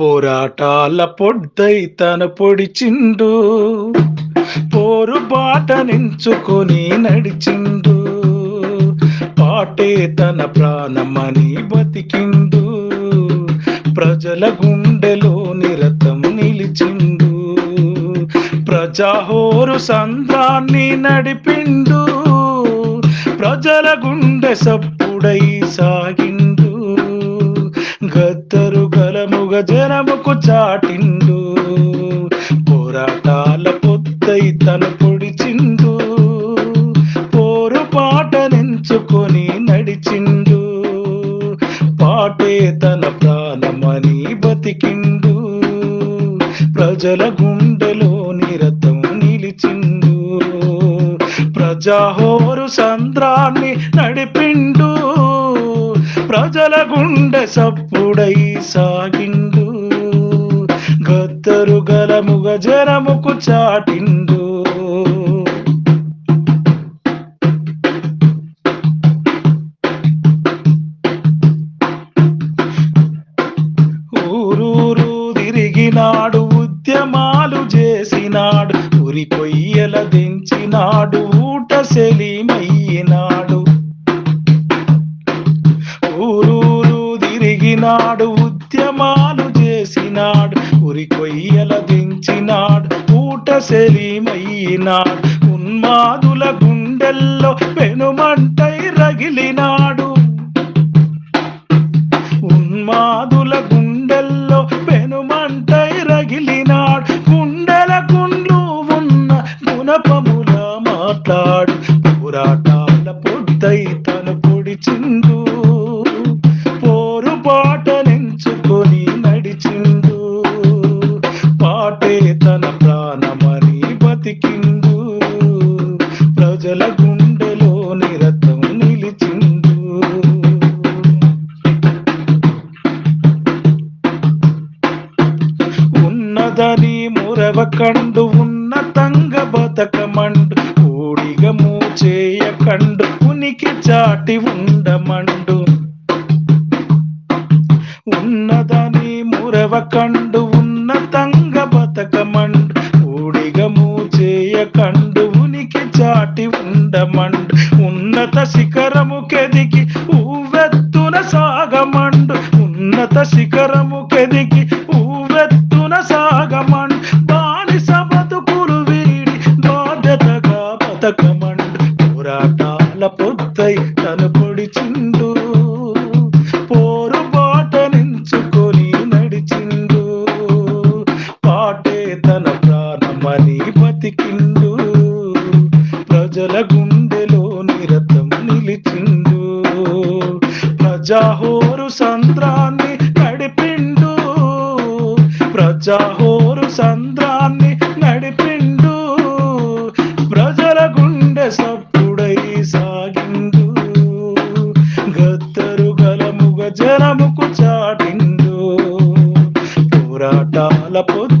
పోరాటాల పొడ్డై తన పొడిచిండు. పోరు బాట నించుకొని నడిచిండు. పాటే తన ప్రాణమని బతికిండు. ప్రజల గుండెలో నిరతం నిలిచిండు. ప్రజాహోరు సంద్రాన్ని నడిపిండు. ప్రజల గుండె సప్పుడై సాగిండు. గద్ద గలముగ జనముకు చాటిండు. పోరాటాల పొద్దై తను పొడిచిండు పోరు పాట నెంచుకొని నడిచిండు. పాటే తన ప్రాణమని బతికిండు. ప్రజల గుండెలో నిరతం నిలిచిండు. ప్రజాహోరు సంద్రాన్ని నడిపిండు. ప్రజల గుండె సప్పుడై సాగిండు. ఇద్దరు గలముగ జనముకు చాటిండు. ఊరూరు తిరిగినాడు ఉద్యమాలు చేసినాడు ఉరి కొయ్యల దించినాడు ఊట సెలిమయ్యినాడు ఊట ఉన్మాదుల గుండెల్లో పెనుమంటై రగిలినాడు. ఉన్మాదుల గుండెల్లో పెనుమంటై రగిలినాడు. గుండెల గుండ్లు ఉన్న గుణపముల మాట్లాడు. పోరాటాల పొద్దై మురవ కండు ఉన్నతంగ బతకమండు కూడిగ మూచేయ కండు ఉనికి చాటి ఉండమండు. ఉన్నదని మురవ కండు ఉన్నతంగ బతకమండు కూడిగ మూచేయ కండు ఉనికి చాటి ఉండమండు. ఉన్నత శిఖరము కెదికి ఊవెత్తున సాగమండు ఉన్నత శిఖరము తను పొడిచిండు పోరు బాట నించుకొని నడిచిండు. పాటే తన ప్రాణమని బతికిండు ప్రజల గుండెలో నిరతం నిలిచిండు. ప్రజాహోరు సంద్రాన్ని నడిపిండు ప్రజాహోరు సంద్రాన్ని da puta.